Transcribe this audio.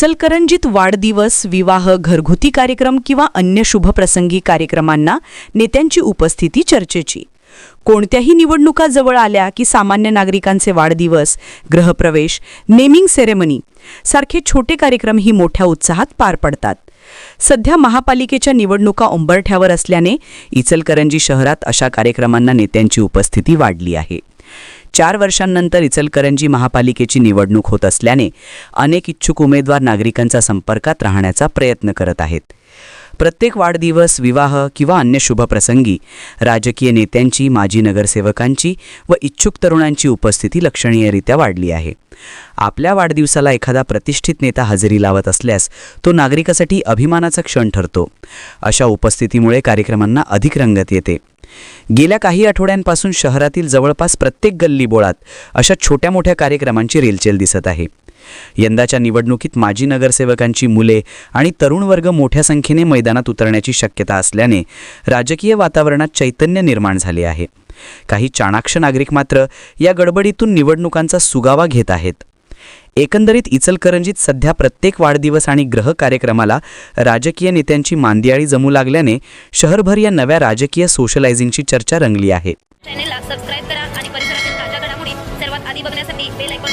इचलकरंजीत वाढदिवस विवाह घरगुती कार्यक्रम किंवा अन्य शुभप्रसंगी कार्यक्रमांना नेत्यांची उपस्थिती चर्चेची. कोणत्याही निवडणुका जवळ आल्या की सामान्य नागरिकांचे वाढदिवस ग्रहप्रवेश नेमिंग सेरेमनी सारखे छोटे कार्यक्रमही मोठ्या उत्साहात पार पडतात. सध्या महापालिकेच्या निवडणुका उंबरठ्यावर असल्याने इचलकरंजी शहरात अशा कार्यक्रमांना नेत्यांची उपस्थिती वाढली आहे. चार वर्षांनंतर इचलकरंजी महापालिकेची निवडणूक होत असल्याने अनेक इच्छुक उमेदवार नागरिकांच्या संपर्कात राहण्याचा प्रयत्न करत आहेत. प्रत्येक वाढदिवस विवाह किंवा अन्य शुभप्रसंगी राजकीय नेत्यांची माजी नगरसेवकांची व इच्छुक तरुणांची उपस्थिती लक्षणीयरित्या वाढली आहे. आपल्या वाढदिवसाला एखादा प्रतिष्ठित नेता हजेरी लावत असल्यास तो नागरिकासाठी अभिमानाचा क्षण ठरतो. अशा उपस्थितीमुळे कार्यक्रमांना अधिक रंगत येते. गेल्या काही आठवड्यांपासून शहरातील जवळपास प्रत्येक गल्लीबोळात अशा छोट्या मोठ्या कार्यक्रमांची रेलचेल दिसत आहे. यंदाच्या निवडणुकीत माजी नगरसेवकांची मुले आणि तरुण वर्ग मोठ्या संख्येने मैदानात उतरण्याची शक्यता असल्याने राजकीय वातावरणात चैतन्य निर्माण झाले आहे. काही चाणाक्ष नागरिक मात्र या गडबडीतून निवडणुकांचा सुगावा घेत आहेत. एकंदरीत इचलकरंजीत सध्या प्रत्येक वाढदिवस आणि ग्रह कार्यक्रमाला राजकीय नेत्यांची मांदियाळी जमू लागल्याने शहरभर या नव्या राजकीय सोशलायझिंगची चर्चा रंगली आहे. चॅनेलला सबस्क्राईब करा आणि परिसरातील ताज्या घडामोडी सर्वात आधी बघण्यासाठी बेल आयकॉन